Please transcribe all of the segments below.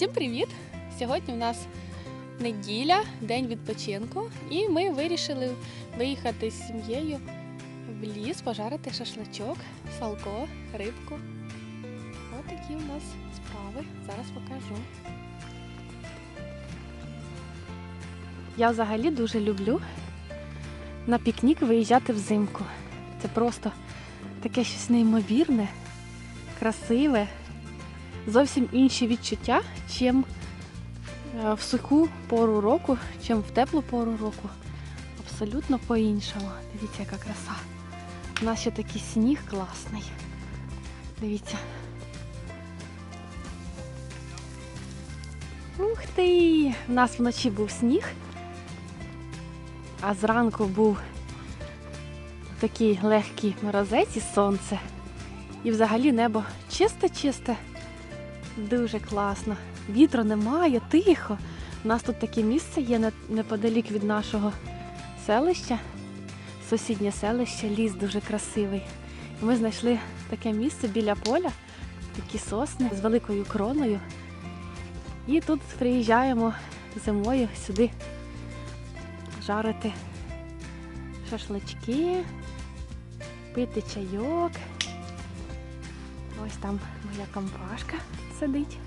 Всім привіт! Сьогодні у нас неділя, день відпочинку, і ми вирішили виїхати з сім'єю в ліс, пожарити шашличок, салко, рибку. Ось такі у нас справи. Зараз покажу. Я взагалі дуже люблю на пікнік виїжджати взимку. Це просто таке щось неймовірне, красиве зовсім інші відчуття, чим е, в суху пору року, чим в теплу пору року. Абсолютно по-іншому. Дивіться, яка краса. У нас ще такий сніг класний. Дивіться. Ух ти! У нас вночі був сніг, а зранку був такий легкий морозець і сонце. І взагалі небо чисте-чисте. Дуже класно. Вітру немає, тихо. У нас тут таке місце є неподалік від нашого селища. Сусіднє селище, ліс дуже красивий. Ми знайшли таке місце біля поля, такі сосни з великою кроною. І тут приїжджаємо зимою сюди жарити шашлички, пити чайок. Ось там моя компашка сидить.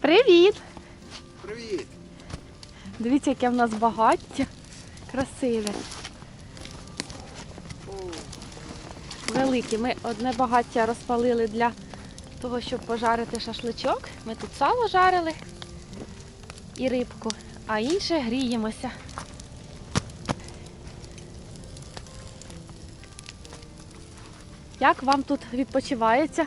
Привіт! Привіт! Дивіться, яке в нас багаття. Красиве. Велике. Ми одне багаття розпалили для того, щоб пожарити шашличок. Ми тут сало жарили і рибку, а інше гріємося. Як вам тут відпочивається?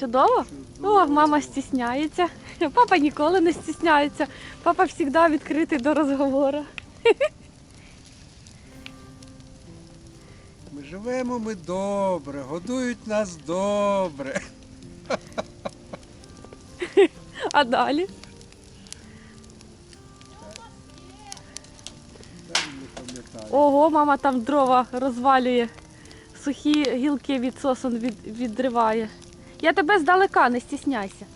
Чудово? О, мама стісняється. Папа ніколи не стісняється. Папа завжди відкритий до розговору. Ми живемо ми добре, годують нас добре. А далі? Ого, мама там дрова розвалює. Сухі гілки від сосон від, відриває. Я тебе здалека, не стісняйся.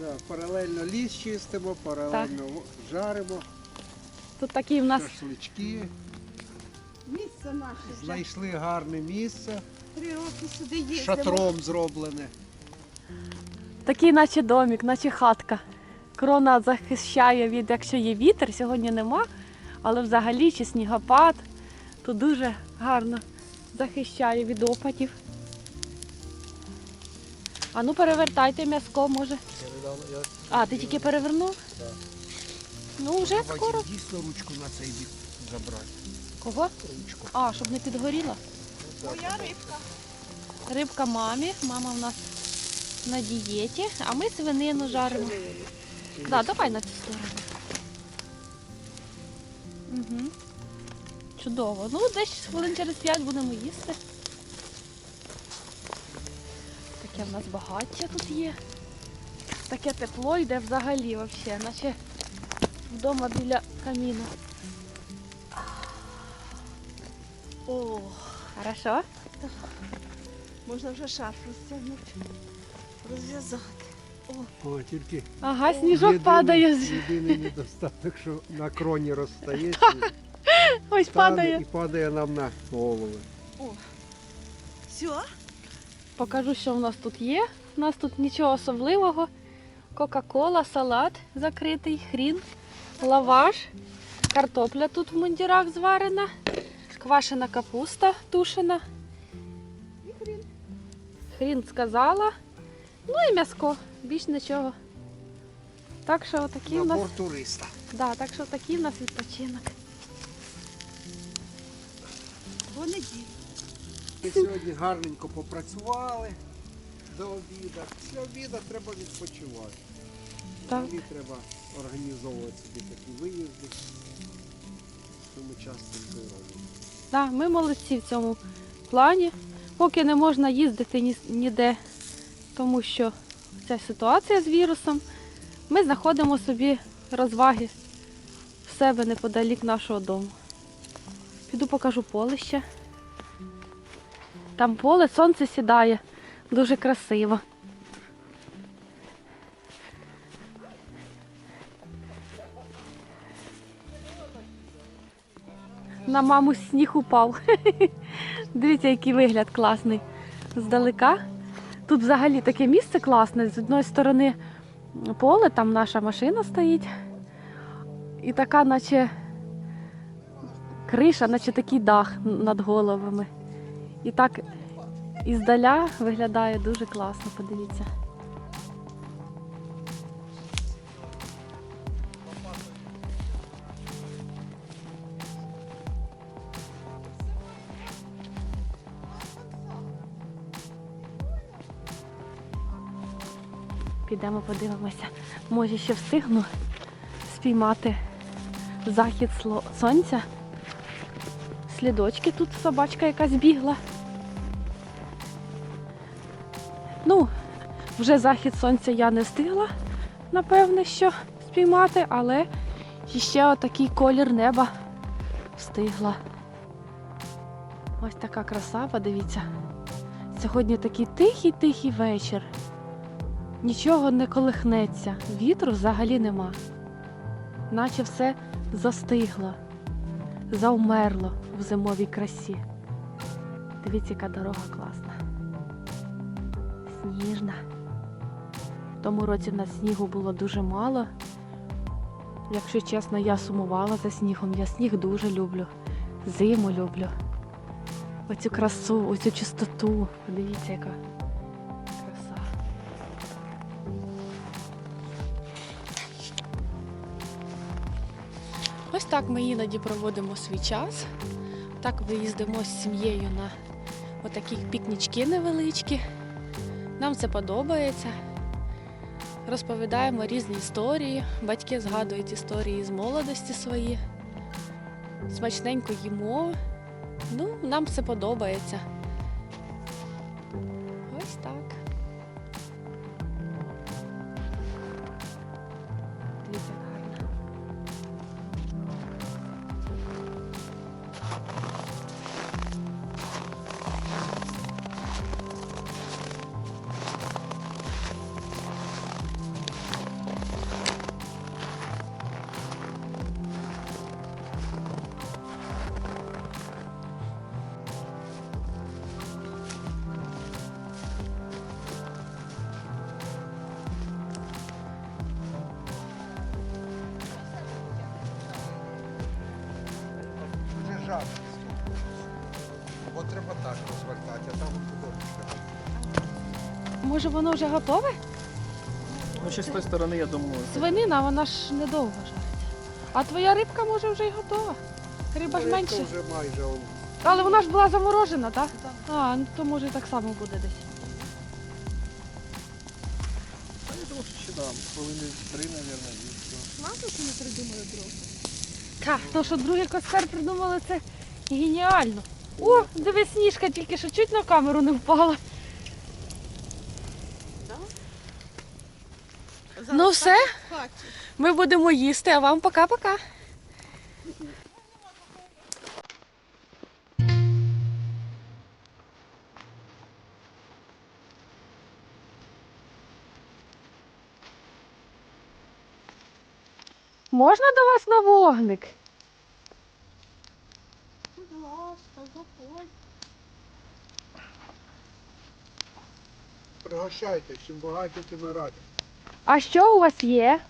Да, паралельно ліс чистимо, паралельно жаримо Тут такий в нас шашлички. Місце наше вже Знайшли гарне місце, три роки сюди їздимо. шатром зроблене. такий, наче домик, наче хатка. Крона захищає від, якщо є вітер, сьогодні нема, але взагалі чи снігопад, то дуже гарно захищає від опадів. А ну перевертайте м'язко, може. А, ти тільки перевернув? Так. Ну вже скоро. дійсно ручку на цей бік забрати. Кого? Ручку. А, щоб не підгоріла. Моя рибка. Рибка мамі. Мама в нас на дієті, а ми свинину жаримо. Да, давай на цю сторону. Угу. Чудово. Ну, десь хвилин через 5 будемо їсти. Таке в нас багаття тут є. Таке тепло йде взагалі взагалі, наче вдома біля каміну. О, хорошо. Можна вже шарф розтягнути. Розв'язати. О, тільки Ага, сніжок єдиний- падає. Єдиний недостаток, що на кроні розстається Ось стане падає. і падає нам на голови. Все? Покажу, що в нас тут є. У нас тут нічого особливого. Кока-кола, салат закритий, хрін, лаваш, картопля тут в мундірах зварена, квашена капуста тушена. Хрін сказала. Ну і м'яско, більш нічого. Так що такий у нас, Набор туриста. да, так що такий у нас відпочинок. Бо неділю. Ми сьогодні гарненько попрацювали до обіду. Після обіду треба відпочивати. Так. Взагалі треба організовувати собі такі виїзди. Що ми часто це робимо. Да, ми молодці в цьому плані. Поки не можна їздити ні- ніде, тому що ця ситуація з вірусом. Ми знаходимо собі розваги в себе неподалік нашого дому. Піду покажу поле ще. Там поле, сонце сідає, дуже красиво. На маму сніг упав. Дивіться, який вигляд класний. Здалека. Тут взагалі таке місце класне. З одної сторони поле, там наша машина стоїть. І така, наче криша, наче такий дах над головами. І так іздаля виглядає дуже класно, подивіться. Підемо подивимося. Може ще встигну спіймати захід сонця. Слідочки тут собачка якась бігла. Ну, вже захід сонця я не встигла, напевне, що спіймати, але ще отакий колір неба встигла. Ось така краса, подивіться. Сьогодні такий тихий-тихий вечір. Нічого не колихнеться, вітру взагалі нема. Наче все застигло, завмерло в зимовій красі. Дивіться, яка дорога класна. Сніжна. В тому році в нас снігу було дуже мало. Якщо чесно, я сумувала за снігом. Я сніг дуже люблю. Зиму люблю. Оцю красу, оцю чистоту. Подивіться, яка так ми іноді проводимо свій час. Так виїздимо з сім'єю на отакі пікнічки невеличкі. Нам це подобається. Розповідаємо різні історії. Батьки згадують історії з молодості свої. Смачненько їмо. Ну, нам це подобається. Жарко. Бо треба так розвертати, а там подобочка. Може воно вже готове? Ну, ще з тої сторони, я думаю, Свинина, вона ж недовго жариться. А твоя рибка може вже й готова. Риба ж менше. вже майже он. Але вона ж була заморожена, так? А, ну то може і так само буде десь. Та я думаю, що ще дам. Хвилини три, мабуть, і все. Класно, що ми придумали дров. Так, то, що другий костер придумали, це геніально. О, диви, сніжка тільки що чуть на камеру не впала. Ну все, ми будемо їсти, а вам пока-пока. Можна до вас на вогник? Будь ласка, заходь. Пригощайтесь, чим багаті, тим і раді. А що у вас є?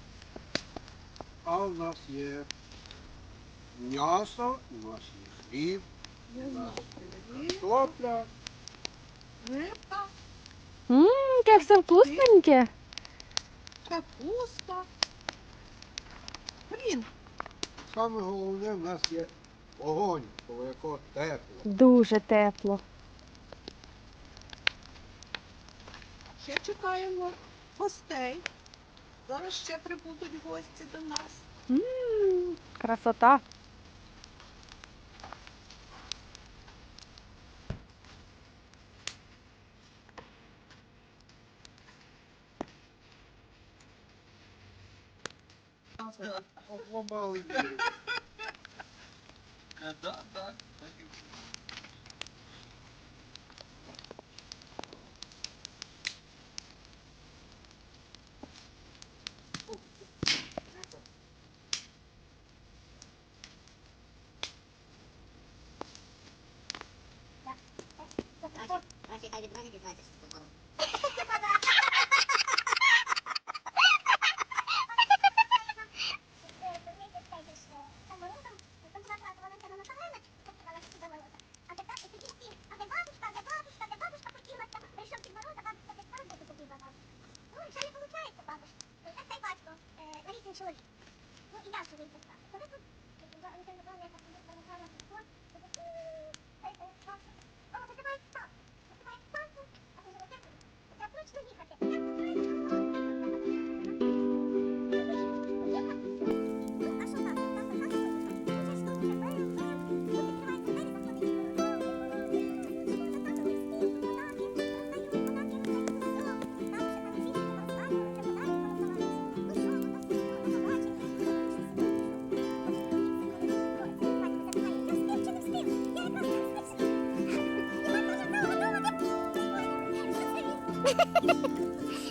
А у нас є м'ясо, у нас є хліб, у нас є картопля. Рибка, Ммм, яке все вкусненьке. капуста. Блін, Саме головне в нас є огонь, коло якого тепло. Дуже тепло. ще чекаємо гостей. Зараз ще прибудуть гості до нас. Ммм, красота. One more leaf. And dot, dot.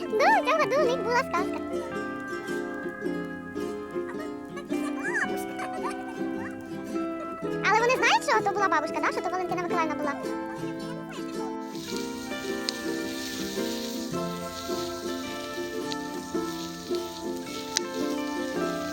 Ну, цього до них була сказка. Але вони знають, що то була бабушка, да? що то Валентина Миколаївна була.